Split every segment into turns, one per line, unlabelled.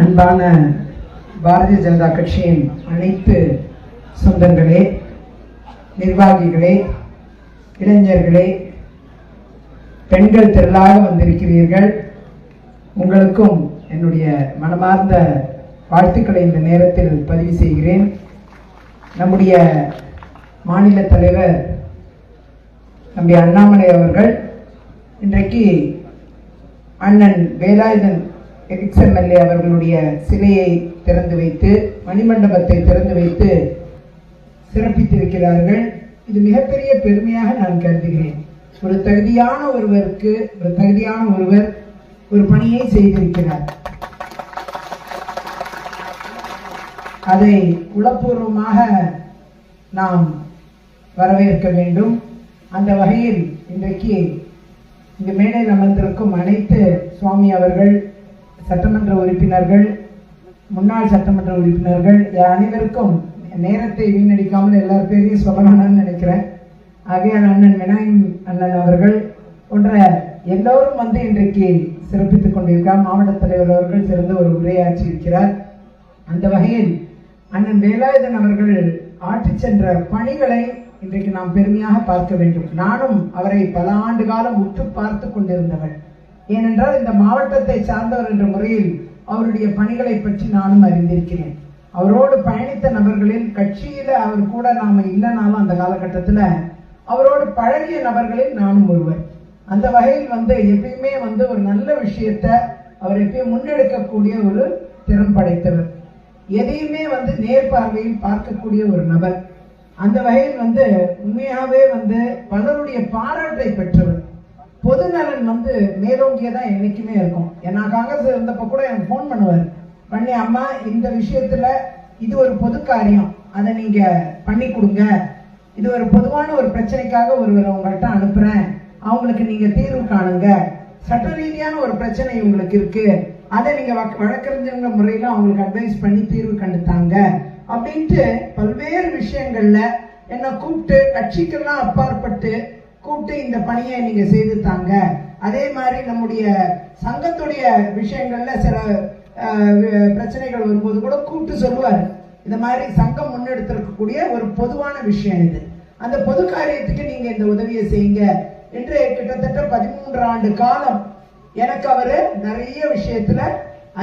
அன்பான பாரதிய ஜனதா கட்சியின் அனைத்து சொந்தங்களே நிர்வாகிகளே இளைஞர்களே பெண்கள் திரளாக வந்திருக்கிறீர்கள். உங்களுக்கும் என்னுடைய மனமார்ந்த வாழ்த்துக்களை இந்த நேரத்தில் பதிவு செய்கிறேன். நம்முடைய மாநில தலைவர் தம்பி அண்ணாமலை அவர்கள் இன்றைக்கு அண்ணன் வேலாயுதன் எக்ஸ்எம்எல்ஏ அவர்களுடைய சிலையை திறந்து வைத்து மணிமண்டபத்தை திறந்து வைத்து சிறப்பித்திருக்கிறார்கள். இது மிகப்பெரிய பெருமையாக நான் கருதுகிறேன். ஒரு தகுதியான ஒருவருக்கு ஒரு தகுதியான ஒருவர் ஒரு பணியை செய்திருக்கிறார். அதை உளப்பூர்வமாக நாம் வரவேற்க வேண்டும். அந்த வகையில் இன்றைக்கு இந்த மேடையில் அமர்ந்திருக்கும் அனைத்து சுவாமி அவர்கள் சட்டமன்ற உறுப்பினர்கள் முன்னாள் சட்டமன்ற உறுப்பினர்கள் அனைவருக்கும் நேரத்தை வீணடிக்காமல் எல்லார் பேரையும் சொல்லணும்னு நினைக்கிறேன். ஆகையால் அண்ணன் வினாயம் அண்ணன் அவர்கள் போன்ற எல்லோரும் வந்து இன்றைக்கு சிறப்பித்துக் கொண்டிருக்கிறார். மாவட்ட தலைவர் அவர்கள் சிறந்த ஒரு உரையாற்றி இருக்கிறார். அந்த வகையில் அண்ணன் வேலாயுதன் அவர்கள் ஆற்றி சென்ற பணிகளை இன்றைக்கு நாம் பெருமையாக பார்க்க வேண்டும். நானும் அவரை பல ஆண்டு காலம் உற்று பார்த்து கொண்டிருந்தவள் ஏனென்றால் இந்த மாவட்டத்தை சார்ந்தவர் என்ற முறையில் அவருடைய பணிகளை பற்றி நானும் அறிந்திருக்கிறேன். அவரோடு பயணித்த நபர்களில் கட்சியில அவர் கூட நாம இல்லைனாலும் அந்த காலகட்டத்துல அவரோடு பழகிய நபர்களில் நானும் ஒருவர். அந்த வகையில் வந்து எப்பயுமே வந்து ஒரு நல்ல விஷயத்த அவர் எப்பயும் முன்னெடுக்கக்கூடிய ஒரு திறம் படைத்தவர். எதையுமே வந்து நேர்பார்வையில் பார்க்கக்கூடிய ஒரு நபர். அந்த வகையில் வந்து உண்மையாகவே வந்து பலருடைய பாராட்டை பெற்றவர். பொது நலன் வந்து மேலோங்கியதா என்னைக்குமே இருக்கும். ஏன்னா காங்கிரஸ் இருந்தப்ப கூட எனக்கு ஃபோன் பண்ணுவார். பண்ணி அம்மா இந்த விஷயத்துல இது ஒரு பொது காரியம். அதை நீங்க பண்ணி கொடுங்க. இது ஒரு பொதுவான ஒரு பிரச்சனைக்காக ஒருவர் உங்கள்கிட்ட அனுப்புறேன். அவங்களுக்கு நீங்க தீர்வு காணுங்க. சட்ட ரீதியான ஒரு பிரச்சனை உங்களுக்கு இருக்கு. அதை நீங்க வழக்கறிஞர்கள் முறையில அவங்களுக்கு அட்வைஸ் பண்ணி தீர்வு கண்டுத்தாங்க. அப்படின்ட்டு பல்வேறு விஷயங்கள்ல என்னை கூப்பிட்டு கட்சிக்கெல்லாம் அப்பாற்பட்டு கூப்பிட்டு இந்த பணியை நீங்க செய்து தாங்க. அதே மாதிரி நம்முடைய சங்கத்துடைய விஷயங்கள்ல சில பிரச்சனைகள் வரும்போது கூட கூப்பிட்டு சொல்லுவார். இந்த மாதிரி சங்கம் முன்னெடுத்திருக்கக்கூடிய ஒரு பொதுவான விஷயம் இது. அந்த பொது காரியத்துக்கு நீங்க இந்த உதவியை செய்யுங்க. என்று கிட்டத்தட்ட பதிமூன்று ஆண்டு காலம் எனக்கு அவரு நிறைய விஷயத்துல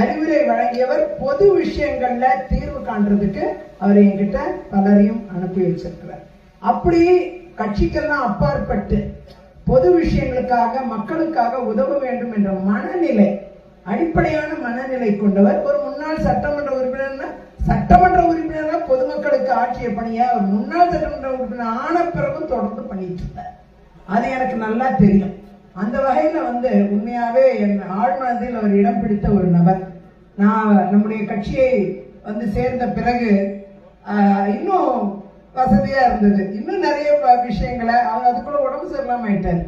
அறிவுரை வழங்கியவர். பொது விஷயங்கள்ல தீர்வு காண்றதுக்கு அவர் என்கிட்ட பலரையும் அனுப்பி வச்சிருக்கிறார். அப்படி கட்சிக்கெல்லாம் அப்பாற்பட்டு பொது விஷயங்களுக்காக மக்களுக்காக உதவ வேண்டும் என்ற மனநிலை அடிப்படையான மனநிலை கொண்டவர். ஒரு முன்னாள் சட்டமன்ற உறுப்பினர் சட்டமன்ற உறுப்பினராக பொதுமக்களுக்கு ஆற்றிய பணியை அவர் முன்னாள் சட்டமன்ற உறுப்பினர் ஆன பிறகும் தொடர்ந்து பண்ணிட்டு இருந்தார். அது எனக்கு நல்லா தெரியும். அந்த வகையில வந்து உண்மையாவே என் ஆழ்மனதில் அவர் இடம் பிடித்த ஒரு நபர். நான் நம்முடைய கட்சியை வந்து சேர்ந்த பிறகு இன்னும் வசதியா இருந்தது. இன்னும் நிறைய விஷயங்களை அவங்க அதுக்குள்ள உடம்பு சரியில்லாம ஆயிட்டார்.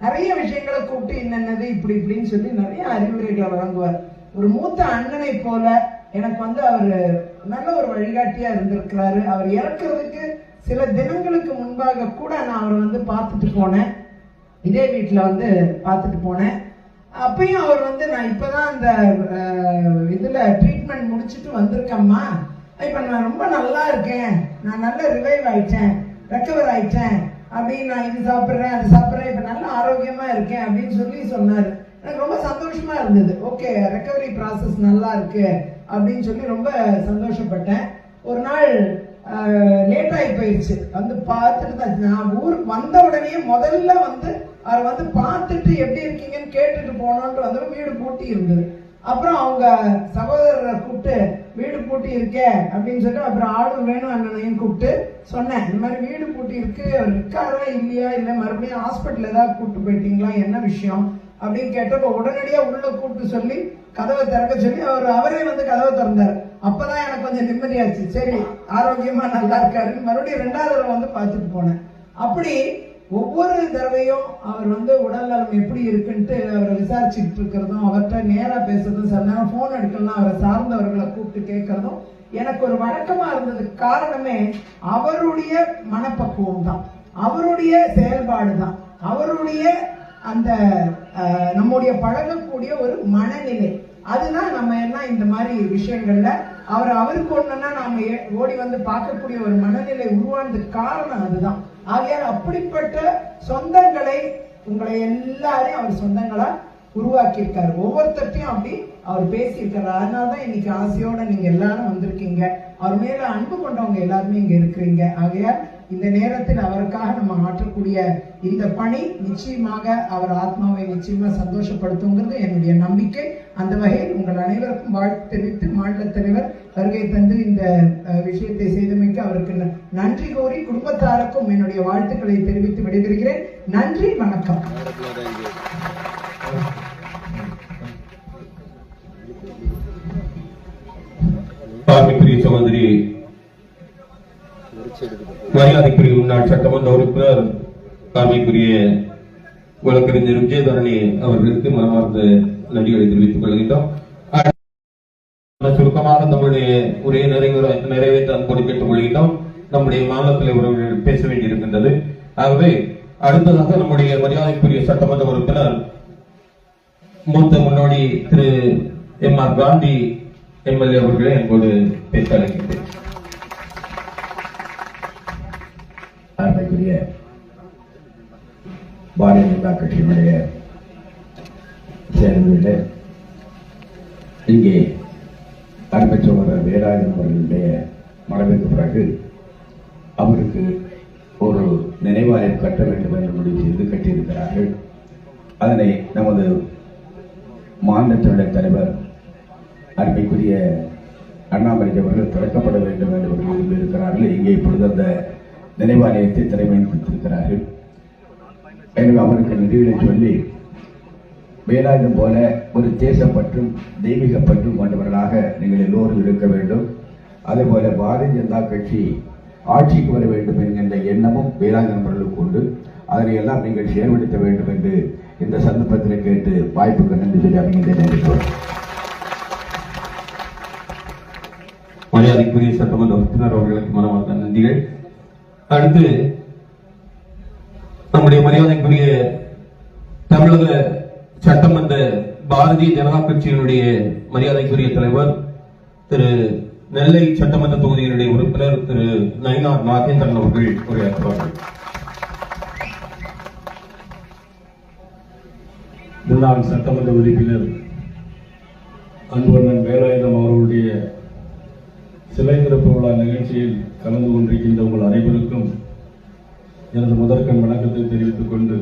நிறைய விஷயங்களை கூப்பிட்டு என்னென்னது இப்படி இப்படின்னு சொல்லி நிறைய அறிவுரைகளை வழங்குவார். ஒரு மூத்த அண்ணனை போல எனக்கு வந்து அவர் நல்ல ஒரு வழிகாட்டியா இருந்திருக்கிறாரு. அவர் இறக்குறதுக்கு சில தினங்களுக்கு முன்பாக கூட நான் அவரை வந்து பார்த்துட்டு போனேன். இதே வீட்டில் வந்து பார்த்துட்டு போனேன். அப்பயும் அவர் வந்து நான் இப்போதான் அந்த இதில் ட்ரீட்மெண்ட் முடிச்சுட்டு வந்திருக்கேம்மா. இப்போ நான் ரொம்ப நல்லா இருக்கேன். நான் நல்ல ரிவைவ் ஆயிட்டேன் ரெக்கவர் ஆயிட்டேன். அப்படின்னு நான் இது சாப்பிட்றேன் அது சாப்பிட்றேன் இப்போ நல்ல ஆரோக்கியமா இருக்கேன் அப்படின்னு சொல்லி சொன்னார். எனக்கு ரொம்ப சந்தோஷமா இருந்தது. ஓகே ரெக்கவரி ப்ராசஸ் நல்லா இருக்கு அப்படின்னு சொல்லி ரொம்ப சந்தோஷப்பட்டேன். ஒரு நாள் லேட் ஆகி போயிடுச்சு வந்து பார்த்துட்டு தான் நான் ஊருக்கு வந்த உடனே முதல்ல வந்து அவர் வந்து பார்த்துட்டு எப்படி இருக்கீங்கன்னு கேட்டுட்டு போனோன்ட்டு வந்து வீடு பூட்டி இருந்தது. அப்புறம் அவங்க சகோதரரை கூப்பிட்டு வீடு பூட்டி இருக்கே அப்படின்னு சொல்லிட்டு அப்புறம் ஆளும் வேணும் அண்ணனையும் கூப்பிட்டு சொன்னேன். இந்த மாதிரி வீடு பூட்டி இருக்கு அவர் இருக்காரா இல்லையா? இல்லை மறுபடியும் ஹாஸ்பிட்டல் ஏதாவது கூப்பிட்டு போயிட்டீங்களா? என்ன விஷயம்? அப்படின்னு கேட்டப்போ உடனடியாக உள்ள கூப்பிட்டு சொல்லி கதவை திறக்க சொல்லி அவர் அவரே வந்து கதவை திறந்தார். அப்பதான் எனக்கு கொஞ்சம் நிம்மதியாச்சு. சரி ஆரோக்கியமா நல்லா இருக்காருன்னு மறுபடியும் ரெண்டாவது தடவை வந்து பார்த்துட்டு போனேன். அப்படி ஒவ்வொரு தடவையும் அவர் வந்து உடல் நலம் எப்படி இருக்குன்ட்டு அவரை விசாரிச்சுட்டு இருக்கிறதும் அவர்கிட்ட நேரா பேசுறதும் சில நேரம் போன் எடுக்கலாம் அவரை சார்ந்தவர்களை கூப்பிட்டு கேட்கறதும் எனக்கு ஒரு வழக்கமா இருந்ததுக்கு காரணமே அவருடைய மனப்பக்குவம் தான். அவருடைய செயல்பாடு தான். அவருடைய அந்த நம்முடைய பழகக்கூடிய ஒரு மனநிலை. அதுதான் நம்ம என்ன இந்த மாதிரி விஷயங்கள்ல அவர் அவருக்கு ஒண்ணுன்னா நாம ஏ- ஓடி வந்து பார்க்கக்கூடிய ஒரு மனநிலை உருவானதுக்கு காரணம் அதுதான். ஆகையால் அப்படிப்பட்ட சொந்தங்களை உங்களை எல்லாரையும் அவர் சொந்தங்களா உருவாக்கி இருக்காரு அப்படி அவர் பேசியிருக்காரு. அதனாலதான் இன்னைக்கு ஆசையோட நீங்க எல்லாரும் வந்திருக்கீங்க. அவர் மேல அன்பு கொண்டவங்க எல்லாருமே இங்க இருக்கிறீங்க. ஆகையால் இந்த நேரத்தில் அவருக்காக நம்ம ஆற்றக்கூடிய இந்த பணி நிச்சயமாக அவர் ஆத்மாவை நிச்சயமா சந்தோஷப்படுத்துங்கிறது என்னுடைய நம்பிக்கை. அந்த வகையில் உங்கள் அனைவருக்கும் வாழ்த்து தெரிவித்து மாநில தலைவர் வருகை தந்து இந்த விஷயத்தை செய்தமைக்கு அவருக்கு நன்றி கோரி குடும்பத்தாருக்கும் என்னுடைய வாழ்த்துக்களை தெரிவித்து விடைபெறுகிறேன். நன்றி வணக்கம்.
பார்வைக்குரிய சகோதரி மரியாதைக்குரிய முன்னாள் சட்டமன்ற உறுப்பினர் பார்வைக்குரிய வழக்கறிஞர் விஜயதரணி அவர்களுக்கு மனமார்ந்த நன்றிகளை தெரிவித்துக் கொள்கின்றோம். அடுத்த சுருக்கமாக நம்முடைய உரையை நிறைவேற நிறைவேற்ற அன்போடு கேட்டுக் கொள்கின்றோம். நம்முடைய மாநில தலைவர் பேச வேண்டியிருக்கின்றது. ஆகவே அடுத்ததாக நம்முடைய மரியாதைக்குரிய சட்டமன்ற உறுப்பினர் மூத்த முன்னோடி திரு எம் ஆர் காந்தி எம்எல்ஏ அவர்களை என்போடு பேச அழைக்கின்றேன்.
அருமைக்குரிய பாரதிய ஜனதா கட்சியினுடைய சேர்ந்ததில் இங்கே அருமை சகோதரர் வேலாயுதம் அவர்களுடைய மறைவுக்கு பிறகு அவருக்கு ஒரு நினைவாலயம் கட்ட வேண்டும் என்று முடிவு செய்து கட்டியிருக்கிறார்கள். அதனை நமது மாநிலத்தினுடைய தலைவர் அருமைக்குரிய அண்ணாமலை அவர்கள் திறக்கப்பட வேண்டும் என்று விரும்பியிருக்கிறார்கள். இங்கே இப்பொழுது அந்த நினைவாலயத்தை திறமைப்படுத்தியிருக்கிறார்கள். எனவே அவருக்கு நன்றிகளை சொல்லி வேலாயுதம் போல ஒரு தேசப்பற்றும் தெய்வீக பற்றும் கொண்டவர்களாக நீங்கள் எல்லோரும் இருக்க வேண்டும். அதே போல பாரதிய ஜனதா கட்சி ஆட்சிக்கு வர வேண்டும் என்கின்ற எண்ணமும் வேலாயுதம் அவர்களுக்கு உண்டு. அதனை எல்லாம் நீங்கள் செயல்படுத்த வேண்டும் என்று இந்த சந்தர்ப்பத்தில் கேட்டு வாய்ப்புக்கு நன்றி சொல்லி அமைகின்ற நினைக்கிறோம்
மரியாதைக்குரிய சட்டமன்ற உறுப்பினர் அவர்களுக்கு மனமார்ந்த நன்றிகள். அடுத்து நம்முடைய மரியாதைக்குரிய தமிழக சட்டமன்ற பாரதிய ஜனதா கட்சியினுடைய மரியாதைக்குரிய தலைவர் திரு நெல்லை சட்டமன்ற தொகுதியினுடைய உறுப்பினர் திரு நயினார் நாகேந்திரன் அவர்கள் உரையாற்றுவார்கள்.
முன்னாள் சட்டமன்ற உறுப்பினர் அன்பண்ணன் வேலாயுதம் அவர்களுடைய சிலை திறப்பு விழா நிகழ்ச்சியில் கலந்து கொண்டிருக்கின்ற உங்கள் அனைவருக்கும் எனது முதற்கண் வணக்கத்தை தெரிவித்துக் கொண்டு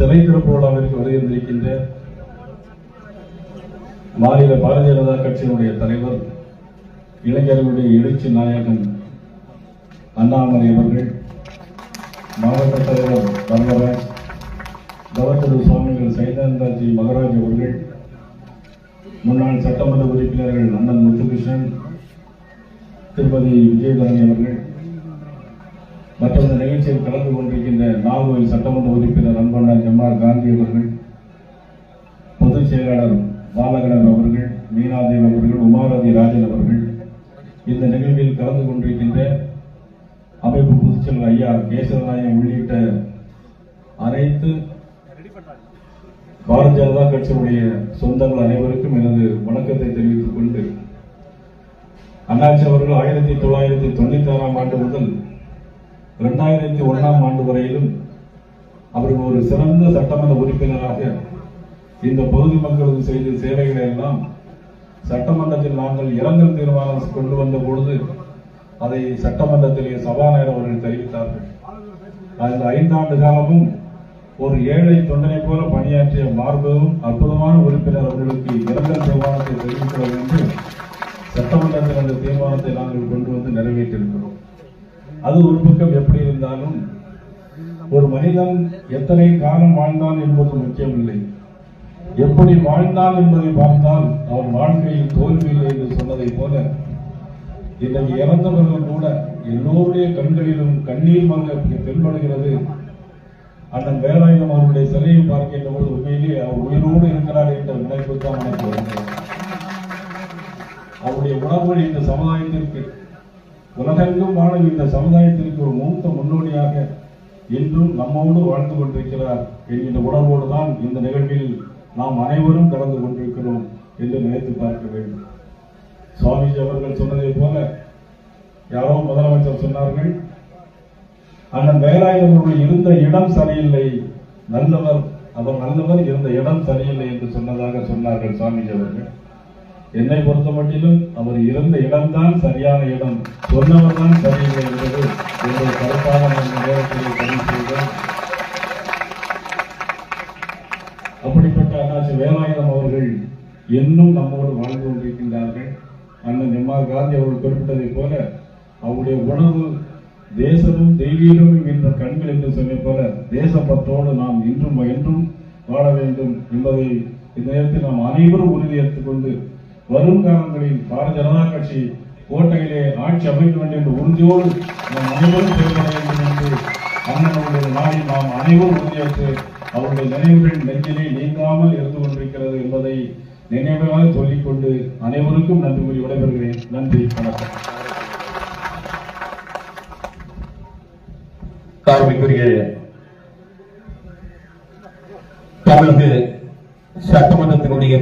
சிறை திறப்பு வருகின்றிருக்கின்ற மாநில பாரதிய ஜனதா கட்சியினுடைய தலைவர் இளைஞர்களுடைய எழுச்சி நாயகன் அண்ணாமலை அவர்கள் மாவட்ட தலைவர் தர்மராஜ் கவர்னர் சுவாமிகள் சைதானந்தாஜி மகராஜ் அவர்கள் முன்னாள் சட்டமன்ற உறுப்பினர்கள் அண்ணன் முத்துகிருஷ்ணன் திருப்பதி விஜயதரணி அவர்கள் நிகழ்ச்சியில் கலந்து கொண்டிருக்கின்ற நாகோயில் சட்டமன்ற உறுப்பினர் அன்பண்ணன் எம்ஆர் காந்தி அவர்கள் பொதுச் செயலாளர் பாலகணன் அவர்கள் மீனாதேவ் அவர்கள் உமாரதி ராஜன் அவர்கள் இந்த நிகழ்வில் கலந்து கொண்டிருக்கின்ற அமைப்பு பொதுச்செயலர் ஐயா கேசவநாயகம் உள்ளிட்ட அனைத்து பாரதிய ஜனதா கட்சியினுடைய சொந்தங்கள் அனைவருக்கும் எனது வணக்கத்தை தெரிவித்துக் கொண்டு அண்ணாச்சி அவர்கள் ஆயிரத்தி தொள்ளாயிரத்தி தொண்ணூத்தி ஆறாம் ஆண்டு முதல் இரண்டாயிரத்தி ஒன்றாம் ஆண்டு வரையிலும் அவர்கள் ஒரு சிறந்த சட்டமன்ற உறுப்பினராக இந்த பகுதி மக்களுக்கு செய்த சேவைகளை எல்லாம் சட்டமன்றத்தில் நாங்கள் இரங்கல் தீர்மானம் கொண்டு வந்த பொழுது அதை சட்டமன்றத்திலே சபாநாயகர் அவர்கள் தெரிவித்தார்கள். அந்த ஐந்தாண்டு காலமும் ஒரு ஏழை தொண்டனை போல பணியாற்றிய மார்பகம் அற்புதமான உறுப்பினர் அவர்களுக்கு இரங்கல் தீர்மானத்தை தெரிவிக்கிறோம் என்று சட்டமன்றத்தில் அந்த தீர்மானத்தை நாங்கள் கொண்டு வந்து நிறைவேற்றிருக்கிறோம் அது ஒரு பக்கம் எப்படி இருந்தாலும் ஒரு மனிதன் எத்தனை காலம் வாழ்ந்தான் என்பது முக்கியமில்லை. எப்படி வாழ்ந்தான் என்பதை பார்த்தால் அவன் வாழ்க்கையில் தோல்வியில்லை என்று சொன்னதை போல இன்றைக்கு இறந்தவர்கள் கூட எல்லோருடைய கண்களிலும் கண்ணீர் மங்க தென்படுகிறது. அண்ணன் வேலாயுதம் அவருடைய சிலையை பார்க்கின்ற போது உண்மையிலே அவர் உயிரோடு இருக்கிறார் என்ற நினைப்பு தான் எனக்கு வருகிறது அவருடைய உணர்வு இந்த சமுதாயத்திற்கு உலகெங்கும் வாழும் இந்த சமுதாயத்திற்கு ஒரு மூத்த முன்னோடியாக இன்றும் நம்மோடு வாழ்ந்து கொண்டிருக்கிறார் என்கின்ற உணர்வோடு தான் இந்த நிகழ்வில் நாம் அனைவரும் கலந்து கொண்டிருக்கிறோம் என்று நினைத்து பார்க்க வேண்டும். சுவாமிஜி அவர்கள் சொன்னதை போல யாரோ முதலமைச்சர் சொன்னார்கள் அண்ணன் வேலாயுதம் இருந்த இடம் சரியில்லை நல்லவர் அவர் நல்லவர் இருந்த இடம் சரியில்லை என்று சொன்னதாக சொன்னார்கள் சுவாமிஜி அவர்கள். என்னை பொறுத்த மட்டிலும் அவர் இருந்த இடம்தான் சரியான இடம். சொன்னவர் தான் சரியில்லை என்பது என்னுடைய கருத்தாக நான் நேரத்தில் பதிவு செய்தேன். அப்படிப்பட்ட அண்ணாச்சி வேலாயுதம் அவர்கள் இன்னும் நம்மோடு வாழ்ந்து கொண்டிருக்கின்றார்கள். அண்ணன் எம்ஆர் காந்தி அவர்கள் குறிப்பிட்டதைப் போல அவருடைய உணவு தேசமும் தெய்வீகமும் என்ற கண்கள் என்று சொன்னது போல தேசப்பற்றோடு நாம் இன்றும் என்றும் வாழ வேண்டும் என்பதை இந்த நேரத்தில் நாம் அனைவரும் உறுதியேற்றுக் கொண்டு வரும் காலங்களில் பாரதிய ஜனதா கட்சி கோட்டையிலே ஆட்சி அமைக்க வேண்டும் என்று உறுதியோடு நாம் அனைவரும் செயல்பட வேண்டும் என்று அண்ணனுடைய நாளில் நாம் அனைவரும் உறுதியேற்று அவருடைய நினைவுகள் நெஞ்சிலே நீங்காமல் இருந்து கொண்டிருக்கிறது என்பதை நினைவாக சொல்லிக்கொண்டு அனைவருக்கும் நன்றி கூறி விடைபெறுகிறேன். நன்றி வணக்கம்.
கார்மிக்குரிய தமிழக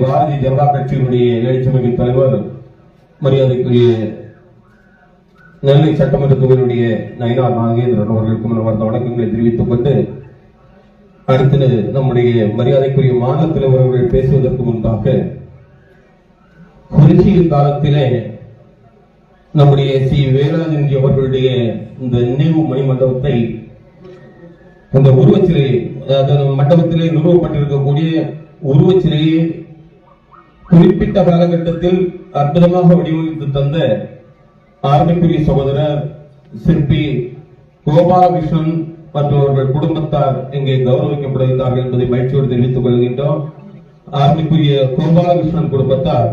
பாரதிய ஜனதா கட்சியினுடைய எழுச்சிமையின் தலைவர் மரியாதைக்குரிய நெல்லை சட்டமன்ற தொகுதியினுடைய நயினார் நாகேந்திரன் அவர்களுக்கும் நமது வணக்கங்களை தெரிவித்துக் கொண்டு அடுத்து நம்முடைய மரியாதைக்குரிய மாநில தலைவர் அவர்கள் பேசுவதற்கு முன்பாக குறிச்சியின் காலத்திலே நம்முடைய சி. வேலானந்தி அவர்களுடைய இந்த நினைவு மணிமண்டபத்தை அந்த உருவச்சிலை அதாவது மண்டபத்திலே நிறுவப்பட்டிருக்கக்கூடிய உருவச்சிலையை குறிப்பிட்ட காலகட்டத்தில் அற்புதமாக வடிவமைத்து தந்த ஆர்மிக்குரிய சகோதரர் சிற்பி கோபாலகிருஷ்ணன் மற்றும் அவர்கள் குடும்பத்தார் இங்கே கௌரவிக்கப்படுகிறார்கள் என்பதை மகிழ்ச்சியோடு தெரிவித்துக் கொள்கின்றோம். ஆர்மிக்குரிய கோபாலகிருஷ்ணன் குடும்பத்தார்